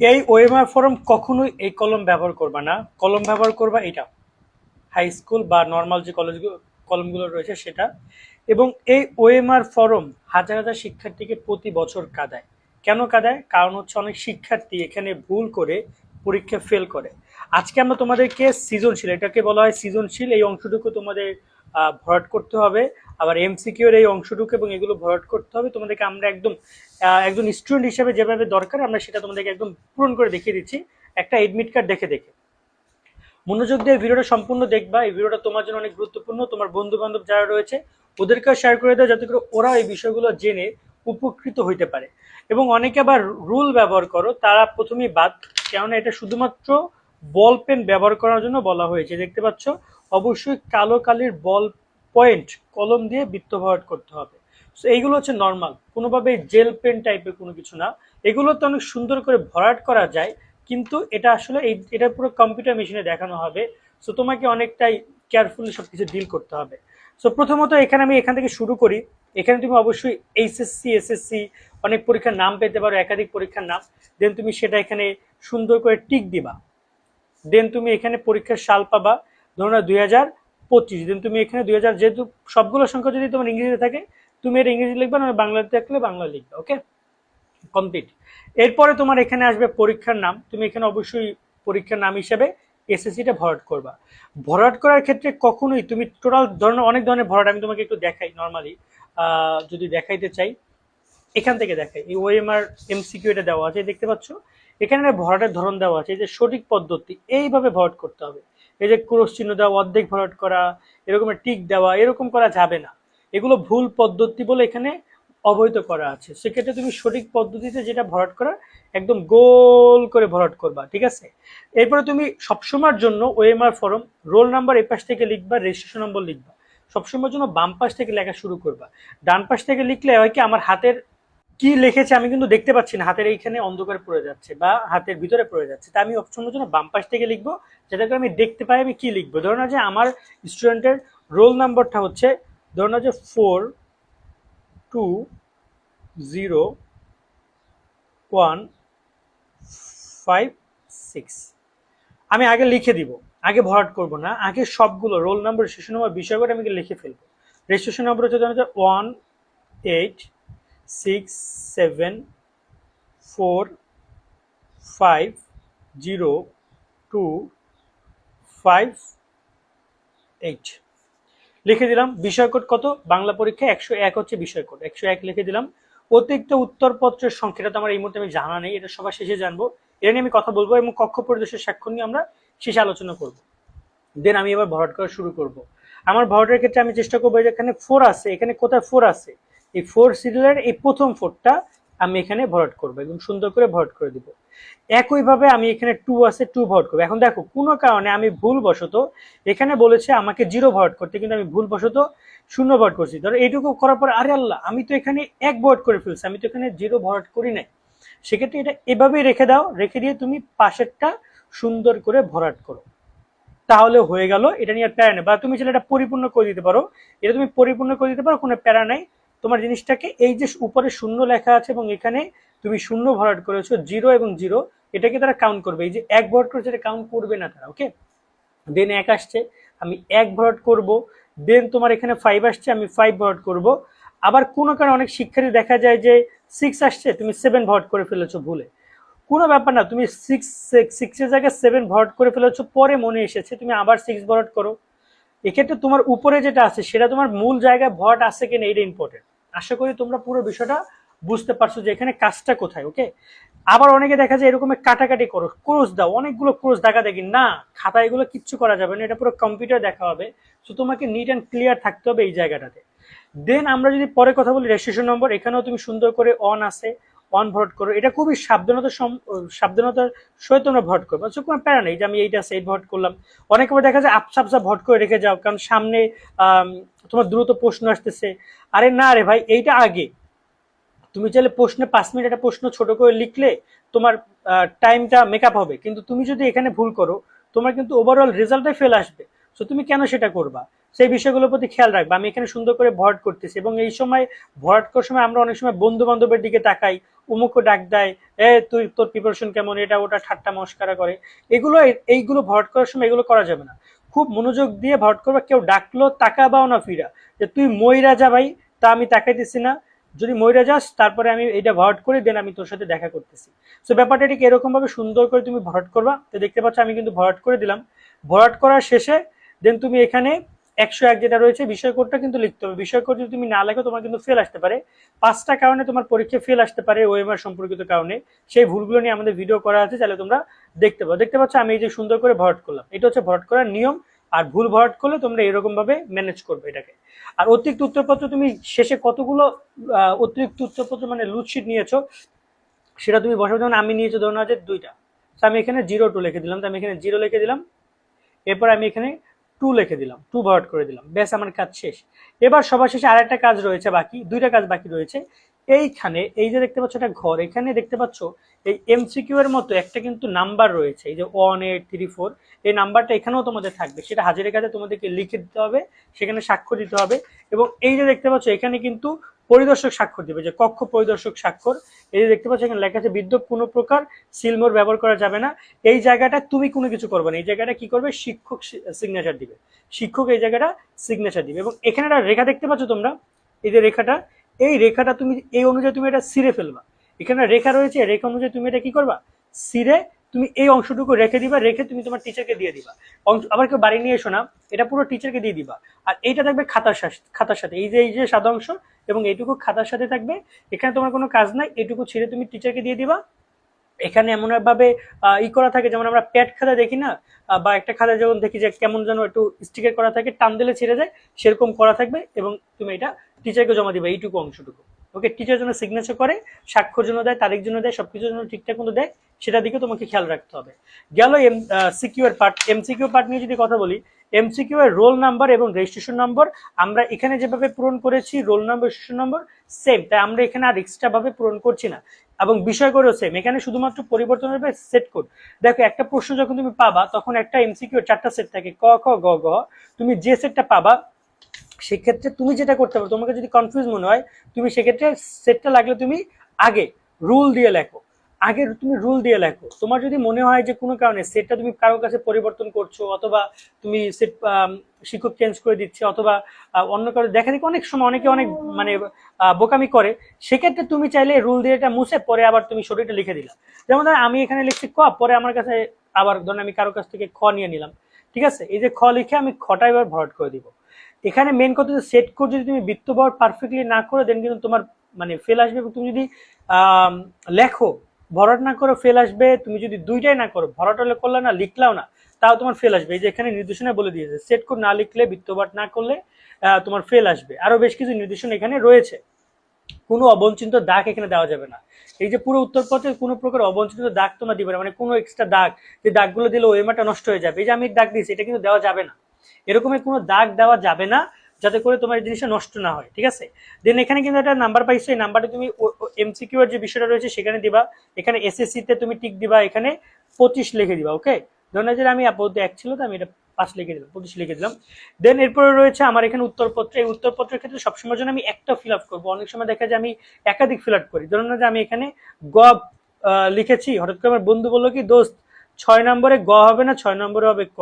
এই OMR form কখনোই এই কলম ব্যবহার করবা না। কলম ব্যবহার করবা এটা। হাই স্কুল বা নর্মাল যে কলেজগুলো কলমগুলো রয়েছে সেটা। এবং এই ওএমআর ফর্ম হাজার হাজার শিক্ষার্থীকে প্রতি বছর কাদায়। কেন কাদায়? কারণ হচ্ছে অনেক শিক্ষার্থী এখানে ভুল করে পরীক্ষা ফেল করে। আজকে আমরা তোমাদেরকে সৃজনশীল, এটাকে বলা হয় সৃজনশীল, এই অংশটুকু তোমাদের ভরাট করতে হবে। আবার এমসিকিউর এই অংশটুকু এবং এগুলো ভরাট করতে হবে। তোমাদেরকে আমরা একদম একজন স্টুডেন্ট হিসেবে যেভাবে দরকার, আমরা সেটা তোমাদেরকে একদম পূরণ করে দেখিয়ে দিচ্ছি। একটা এডমিট কার্ড দেখে দেখে। মনোযোগ দিয়ে ভিডিওটা সম্পূর্ণ দেখবা। এই ভিডিওটা তোমার জন্য অনেক গুরুত্বপূর্ণ। তোমার বন্ধু বান্ধব যারা রয়েছে, ওদেরকেও শেয়ার করে দাও যাতে করে ওরা এই বিষয়গুলো জেনে উপকৃত হইতে পারে। এবং অনেকে আবার রুল ব্যবহার করো, তারা প্রথমেই বাদ, কেননা এটা শুধুমাত্র বল পেন ব্যবহার করার জন্য বলা হয়েছে। দেখতে পাচ্ছ, অবশ্যই কালো কালির বল পয়েন্ট কলম দিয়ে বৃত্ত ভরাট করতে হবে। সো এইগুলো হচ্ছে নর্মাল কোনোভাবে জেল পেন টাইপের কোনো কিছু না। এগুলোতে অনেক সুন্দর করে ভরাট করা যায়, কিন্তু এটা আসলে এই, এটা পুরো কম্পিউটার মেশিনে দেখানো হবে। সো তোমাকে অনেকটাই কেয়ারফুলি সব কিছু ডিল করতে হবে। সো প্রথমত এখানে আমি এখান থেকে শুরু করি। এখানে তুমি অবশ্যই এইচএসসি এসএসসি অনেক পরীক্ষার নাম পেতে পারো, একাধিক পরীক্ষার নাম। দেন তুমি সেটা এখানে সুন্দর করে টিক দিবা। দেন তুমি এখানে পরীক্ষার সাল পাবা। ধরো না, দুই হাজার পঁচিশ দেন। তুমি এখানে দুই হাজার যেহেতু সবগুলো সংখ্যা যদি তোমার ইংরেজিতে থাকে, তুমি এটা ইংরেজি লিখবা না বাংলাতে থাকলে বাংলা লিখবে ওকে কমপ্লিট এরপরে তোমার এখানে আসবে পরীক্ষার নাম। তুমি এখানে অবশ্যই পরীক্ষার নাম হিসেবে এসএসসিটা ভরাট করবা। ভরাট করার ক্ষেত্রে কখনোই তুমি টোটাল ধরনের অনেক ধরনের ভরাট আমি তোমাকে একটু দেখাই নর্মালি যদি দেখাইতে চাই, এখান থেকে দেখাই। এই ওএমআর এমসিকিউ এটা দেওয়া আছে, দেখতে পাচ্ছ? এখানে ভরাটের ধরন দেওয়া আছে, যে সঠিক পদ্ধতি, এইভাবে ভরাট করতে হবে। এই যে ক্রোশ চিহ্ন দেওয়া, অর্ধেক ভরাট করা, এরকম টিক দেওয়া, এরকম করা যাবে না। এগুলো ভুল পদ্ধতি বলে এখানে অবহিত করা আছে। সেক্ষেত্রে তুমি সঠিক পদ্ধতিতে যেটা ভরাট করা একদম গোল করে ভরাট করবা, ঠিক আছে? এরপরে তুমি সবসময়ের জন্য ওএমআর ফর্ম রোল নাম্বার এই পাশ থেকে লিখবা রেজিস্ট্রেশন নম্বর লিখবা। সবসময়ের জন্য বাম পাশ থেকে লেখা শুরু করবা। ডান পাশ থেকে লিখলে হয় কি, আমার হাতের কি লিখেছে আমি কিন্তু দেখতে পাচ্ছি না, হাতের এইখানে অন্ধকার পড়ে যাচ্ছে বা হাতের ভিতরে পড়ে যাচ্ছে। তা আমি সবসময়ের জন্য বাম পাশ থেকে লিখব যাতে আমি দেখতে পাই আমি কি লিখব। ধরো না যে আমার স্টুডেন্টের রোল নাম্বারটা হচ্ছে, ধরো না যে four two zero one five six. আমি আগে লিখে দিব, আগে ভরাট করব না, আগে সবগুলো রোল নাম্বার, রেজিস্ট্রেশন নম্বর বিষয় করে আমি লিখে ফেলব। রেজিস্ট্রেশন নম্বর হচ্ছে ধরুন one eight six seven four five zero two five eight. লিখে দিলাম, বিষয় কোড কত? বাংলা পরীক্ষা একশো এক হচ্ছে বিষয় কোড। একশো এক লিখে দিলাম। অতিরিক্ত উত্তরপত্রের সংখ্যাটা তো আমার এই মুহূর্তে আমি জানা নেই, এটা সবার শেষে জানব। এটা নিয়ে আমি কথা বলব এবং কক্ষ পরিদর্শের স্বাক্ষর নিয়ে আমরা শেষে আলোচনা করব। দেন আমি এবার ভরাট করা শুরু করব। আমার ভরাটের ক্ষেত্রে আমি চেষ্টা করব যে এখানে ফোর আছে, এখানে কোথায় ফোর আছে? এই ফোর সিরিয়ালের এই প্রথম ফোরটা আমি এখানে ভরাট করব, একদম সুন্দর করে ভরাট করে দিব। একইভাবে আমি এখানে টু আছে টু ভরাট করব। এখন দেখো, কোনো কারণে আমি ভুলবশত এখানে বলেছে আমাকে জিরো ভরাট করতে, কিন্তু আমি ভুলবশত শূন্য ভরাট করছি। ধরো এইটুকু করার পর, আরে আল্লাহ, আমি তো এখানে এক ভরাট করে ফেলছি, আমি তো এখানে জিরো ভরাট করি নাই। সেক্ষেত্রে এটা এভাবেই রেখে দাও, রেখে দিয়ে তুমি পাশেরটা সুন্দর করে ভরাট করো। তাহলে হয়ে গেল, এটা নিয়ে আর প্যারা নেই। বা তুমি এটা পরিপূর্ণ করে দিতে পারো। এটা তুমি পরিপূর্ণ করে দিতে পারো, কোনো প্যারা নাই। তোমার জিনিসটাকে এই যে উপরে শূন্য লেখা আছে এবং এখানে তুমি শূন্য ভরাট করেছ জিরো এবং জিরো এটাকে তারা কাউন্ট করবে। এই যে এক ভরাট করেছে, এটা কাউন্ট করবে না তারা ওকে দেন এক আসছে, আমি এক ভরাট করব দেন তোমার এখানে ফাইভ আসছে, আমি ফাইভ ভরাট করব। আবার কোনো কারণে অনেক শিক্ষার্থী দেখা যায় যে সিক্স আসছে, তুমি সেভেন ভরাট করে ফেলেছো ভুলে। কোনো ব্যাপার না, তুমি সিক্স সিক্সের জায়গায় সেভেন ভরাট করে ফেলেছো, পরে মনে এসেছে, তুমি আবার সিক্স ভরাট করো। এক্ষেত্রে তোমার উপরে যেটা আছে, সেটা তোমার মূল জায়গায় ভরাট আছে কিনা এটা ইম্পর্টেন্ট আশা করি তোমরা পুরো বিষয়টা বুঝতে পারছ যে এখানে কাজটা কোথায় ওকে আবার অনেকে দেখা যায় এরকম কাটাকাটি করো ক্রোশ দাও, অনেকগুলো ক্রোশ দেখা দেখি, না, খাতা এগুলো কিচ্ছু করা যাবে না, এটা পুরো কম্পিউটার দেখা হবে। তো তোমাকে নিট অ্যান্ড ক্লিয়ার থাকতে হবে এই জায়গাটাতে। দেন আমরা যদি পরে কথা বলি রেজিস্ট্রেশন নম্বর এখানেও তুমি সুন্দর করে অন আছে অন ভোট করো, এটা খুবই সাবধানতার সম- সাবধানতার সহিত তোমরা ভোট করব। আচ্ছা কোনো প্যারা নেই যে আমি এইটা সেই ভোট করলাম। অনেক সময় দেখা যায় আপসা আপসা ভোট করে রেখে যাও, কারণ সামনে তোমার দ্রুত প্রশ্ন আসতেছে। আরে না রে ভাই, এইটা আগে। তুমি চাইলে প্রশ্নে পাঁচ মিনিট একটা প্রশ্ন ছোট করে লিখলে তোমার টাইমটা মেকআপ হবে। কিন্তু তুমি যদি এখানে ভুল করো, তোমার কিন্তু ওভারঅল রেজাল্টটাই ফেল আসবে। তো তুমি কেন সেটা করবা? সেই বিষয়গুলোর প্রতি খেয়াল রাখবা। আমি এখানে সুন্দর করে ভরাট করতেছি এবং এই সময় ভরাট করার সময় আমরা অনেক সময় বন্ধু বান্ধবের দিকে তাকাই, উমুকও ডাক দেয়, এ, তুই, তোর প্রিপারেশন কেমন? এটা, ওটা, ঠাট্টা, মস্কারা করে। এগুলো, এইগুলো ভরাট করার সময় এগুলো করা যাবে না। খুব মনোযোগ দিয়ে ভরাট করবা, কেউ ডাকলো, তাকাবাও না ফিরা। যে, তুই ময়রা যা ভাই, তা আমি তাকাইতেছি না। যদি ময়রা যাস, তারপরে আমি এটা ভরাট করে দেন, আমি তোর সাথে দেখা করতেছি। সো ব্যাপারটা ঠিক এরকম ভাবে সুন্দর করে তুমি ভরাট করবা। তো দেখতে পাচ্ছ, আমি কিন্তু ভরাট করে দিলাম। ভরাট করার শেষে দেন তুমি এখানে একশো এক যেটা রয়েছে, বিষয় কোডটা কিন্তু লিখতে হবে। বিষয় কোড যদি তুমি না লেখো, তোমার কিন্তু ফেল আসতে পারে। পাঁচটা কারণে তোমার পরীক্ষা ফেল আসতে পারে ওএমআর সম্পর্কিত কারণে। সেই ভুলগুলো নিয়ে আমাদের ভিডিও করা আছে তাহলে তোমরা দেখতে পাবো দেখতে পাচ্ছ, আমি এই যে সুন্দর করে ভরাট করলাম। এটা হচ্ছে ভরাট করার নিয়ম। আর ভুল ভরাট করলে তোমরা এরকম ভাবে ম্যানেজ করবে এটাকে। আর অতিরিক্ত উত্তরপত্র তুমি শেষে কতগুলো অতিরিক্ত উত্তরপত্র মানে লুটশিট নিয়েছো, সেটা তুমি বসাবো। যেমন আমি নিয়েছি ধরুন আছে দুইটা। তো আমি এখানে জিরো টু লিখে দিলাম। তো আমি এখানে জিরো লিখে দিলাম। এরপর আমি এখানে টু লিখে দিলাম টু ভার্ট করে দিলাম। ব্যাস, আমার কাজ শেষ। এবার সবার শেষে আর একটা কাজ রয়েছে বাকি, দুইটা কাজ বাকি রয়েছে। এইখানে, এই যে দেখতে পাচ্ছ একটা ঘর, এখানে দেখতে পাচ্ছ এই এমসিকিউ এর মতো একটা কিন্তু নাম্বার রয়েছে, এই যে ওয়ান এইট থ্রি ফোর এই নাম্বারটা এখানেও তোমাদের থাকবে, সেটা হাজিরের কাছে তোমাদেরকে লিখে দিতে হবে, সেখানে সাক্ষ্য দিতে হবে। এবং এই যে দেখতে পাচ্ছ, এখানে কিন্তু পরিদর্শক স্বাক্ষর দিবে, যে কক্ষ পরিদর্শক স্বাক্ষর। এই যে দেখতে পাচ্ছ এখানে লেখা আছে, বিদ্যুৎ কোনো প্রকার সিলমোর ব্যবহার করা যাবে না। এই জায়গাটা তুমি কোনো কিছু করবে না। এই জায়গাটা কি করবে? শিক্ষক সিগনেচার দিবে। শিক্ষক এই জায়গাটা সিগনেচার দিবে। এবং এখানে একটা রেখা দেখতে পাচ্ছ তোমরা? এই যে রেখাটা, এই রেখাটা তুমি, এই অনুযায়ী তুমি এটা সিরে ফেলবা। এখানে রেখা রয়েছে রেখা অনুযায়ী তুমি এটা কি করবা? সিরে তুমি এই অংশটুকু রেখে দিবা রেখে তুমি তোমার টিচারকে দিয়ে দিবা। আবার কেউ বাড়ি নিয়ে এসো না এটা পুরো টিচারকে দিয়ে দিবা। আর এইটা থাকবে খাতার সাথে খাতার সাথে। এই যে এই যে সাদা অংশ এবং এইটুকু খাতার সাথে থাকবে এখানে তোমার কোনো কাজ নাই এইটুকু ছিঁড়ে তুমি টিচারকে দিয়ে দিবা। এখানে এমন ভাবে আহ, ই করা থাকে যেমন আমরা প্যাড খাতা দেখি না বা একটা খাতা যখন দেখি যে কেমন যেন একটু স্টিকার করা থাকে টান দিলে ছেড়ে যায় সেরকম করা থাকবে এবং তুমি এটা টিচারকে জমা দিবে এইটুকু অংশটুকু। ওকে টিচার জন্য সিগনেচার করে, স্বাক্ষর জন্য দেয়, তারিখ জন্য দেয় সবকিছুর জন্য ঠিকঠাক মতো দেয় সেটা দিকে তোমাকে খেয়াল রাখতে হবে। গেল এম সিকিউ এর পার্ট এমসিকিউ পার্ট নিয়ে যদি কথা বলি এমসিকিউ এর রোল নাম্বার এবং রেজিস্ট্রেশন নম্বর আমরা এখানে যেভাবে পূরণ করেছি roll number registration number same তাই আমরা এখানে আর এক্সট্রা ভাবে পূরণ করছি না। এবং বিষয় করেও সেম এখানে শুধুমাত্র পরিবর্তন হবে সেট কোড দেখো, একটা প্রশ্ন যখন তুমি পাবা, তখন একটা এমসিকিউ চারটা সেট থাকে, ক, খ, গ গ, তুমি যে সেটটা পাবা সেক্ষেত্রে তুমি যেটা করতে পারো, তোমাকে যদি কনফিউজ মনে হয়, তুমি সেক্ষেত্রে সেটটা লাগলে তুমি আগে রুল দিয়ে লেখো। আগে তুমি রুল দিয়ে লেখো। তোমার যদি মনে হয় যে কোনো কারণে সেটটা তুমি কারোর কাছে পরিবর্তন করছ, অথবা তুমি সেট শিক্ষক চেঞ্জ করে দিচ্ছে, অথবা অন্য কারও দেখা দেখি অনেক সময় অনেকে অনেক মানে বোকামি করে, সেক্ষেত্রে তুমি চাইলে রুল দিয়ে এটা মুছে পরে আবার তুমি শরীরটা লিখে দিলা। যেমন ধরো আমি এখানে লিখছি ক, পরে আমার কাছে আবার ধরুন আমি কারোর কাছ থেকে খ নিয়ে নিলাম। ঠিক আছে? এই যে খ লিখে আমি খটা এবার ভরাট করে দিব। এখানে মেন কথা যে সেট কোড যদি তুমি বৃত্ত বর পারফেক্টলি না করো দেন কিন্তু তোমার মানে ফেল আসবে এবং তুমি যদি লেখো, ভরাট না করো ফেল আসবে, তুমি যদি দুইটাই না করো, ভরাট করলে না, লিখলাও না, তাও তোমার ফেল আসবে। এই যে এখানে নির্দেশনা বলে দিয়েছে সেট কোড না লিখলে বৃত্তপাঠ না করলে তোমার ফেল আসবে। আরও বেশ কিছু নির্দেশনা এখানে রয়েছে। কোনো অবঞ্চিত দাগ এখানে দেওয়া যাবে না। এই যে পুরো উত্তরপত্রে কোনো প্রকার অবঞ্চিত দাগ তোমরা দিবে না মানে কোনো এক্সট্রা দাগ, যে দাগগুলো দিলে ওই ওয়েমাটা নষ্ট হয়ে যাবে। এই যে আমি দাগ দিয়েছি, এটা কিন্তু দেওয়া যাবে না। এরকমের কোনো দাগ দেওয়া যাবে না, যাতে করে তোমার এই জিনিসটা নষ্ট না হয়, ঠিক আছে? দেন এখানে কিন্তু একটা নাম্বার পাইছো, এই নাম্বারটা তুমি এমসিকিউ এর যে বিষয়টা রয়েছে সেখানে দিবা। এখানে এসএসসি তে তুমি টিক দিবা, এখানে পঁচিশ লিখে দিবা ওকে ধরুন যে আমি আপাতত এক ছিল, তো আমি এটা পাঁচ লিখে দিলাম, পঁচিশ লিখে দিলাম। দেন এরপরে রয়েছে আমার এখানে উত্তরপত্র, এই উত্তরপত্রের ক্ষেত্রে সবসময় জন্য আমি একটা ফিল আপ করব। অনেক সময় দেখা যায় আমি একাধিক ফিল আপ করি। ধরুন যে আমি এখানে গ লিখেছি, হঠাৎ করে আমার বন্ধু বলল কি, দোস্ত, ছয় নম্বরে গ হবে না, ছয় নম্বরে হবে ক।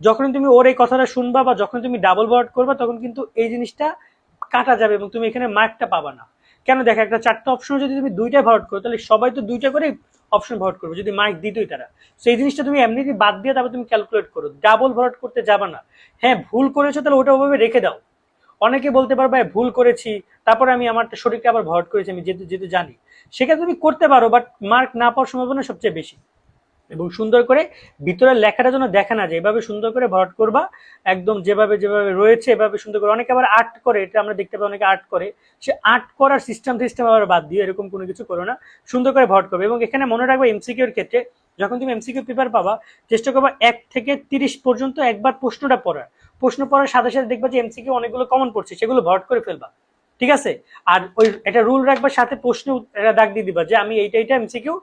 যখন তুমি ওর এই কথাটা শুনবা বা যখন তুমি ডাবল ওয়ার্ড করবা তখন কিন্তু এই জিনিসটা কাটা যাবে এবং তুমি এখানে মার্কটা পাবা না। কেন দেখো একটা চারটা অপশন যদি তুমি দুইটা ভরট করো তাহলে সবাই তো দুইটা করে অপশন ভরাট করবে যদি মার্ক দিতই তারা। সেই জিনিসটা তুমি এমনিতে বাদ দিয়ে তারপর তুমি ক্যালকুলেট করো। ডাবল ভরাট করতে যাবা না। হ্যাঁ ভুল করেছ তাহলে ওটা ওভাবে রেখে দাও। অনেকে বলতে পারবে "ভাই, ভুল করেছি তারপরে আমি আমার শরীরকে আবার ভরাট করেছি আমি যেহেতু যেহেতু জানি। সেক্ষেত্রে তুমি করতে পারো বাট মার্ক না পাওয়ার সম্ভাবনা সবচেয়ে বেশি। এবং সুন্দর করে ভিতরের লেখাটা যেন দেখা না যায় এভাবে সুন্দর করে ভরাট করবা, একদম যেভাবে যেভাবে রয়েছে, এভাবে সুন্দর করে। অনেকে আবার আর্ট করে, এটা আমরা দেখতে পাই অনেকে আর্ট করে। সে আর্ট করার সিস্টেম সিস্টেম আবার বাদ দিয়ে এরকম কোনো কিছু করো না। সুন্দর করে ভরাট করবে এবং এখানে মনে রাখবে এমসিকিউর ক্ষেত্রে যখন তুমি এমসিকিউ পেপার পাবা, চেষ্টা করবা এক থেকে তিরিশ পর্যন্ত একবার প্রশ্নটা পড়ার। প্রশ্ন পড়ার সাথে সাথে দেখবা যে এমসিকিউ অনেকগুলো কমন পড়ছে, সেগুলো ভরাট করে ফেলবা। ঠিক আছে? আর ওই এটা রুল রাখবার সাথে প্রশ্ন, এটা দাগ দিয়ে দিবা যে আমি এইটা এইটা এমসিকিউ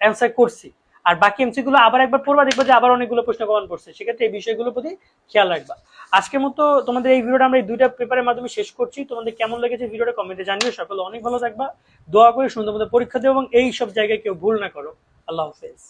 অ্যান্সার করছি। আর বাকি এমসি গুলো আবার একবার পড়বা, দেখবা যে আবার অনেকগুলো প্রশ্ন কমন পড়ছে সেক্ষেত্রে এই বিষয়গুলোর প্রতি খেয়াল রাখবা। আজকের মতো তোমাদের এই ভিডিওটা আমরা এই দুইটা পেপারের মাধ্যমে শেষ করছি। তোমাদের কেমন লেগেছে ভিডিওটা কমেন্টে জানিও। সকলে অনেক ভালো থাকবা। দোয়া করে সুন্দর মতো পরীক্ষা দেবো এবং এই সব জায়গায় কেউ ভুল না করো। আল্লাহ হাফেজ।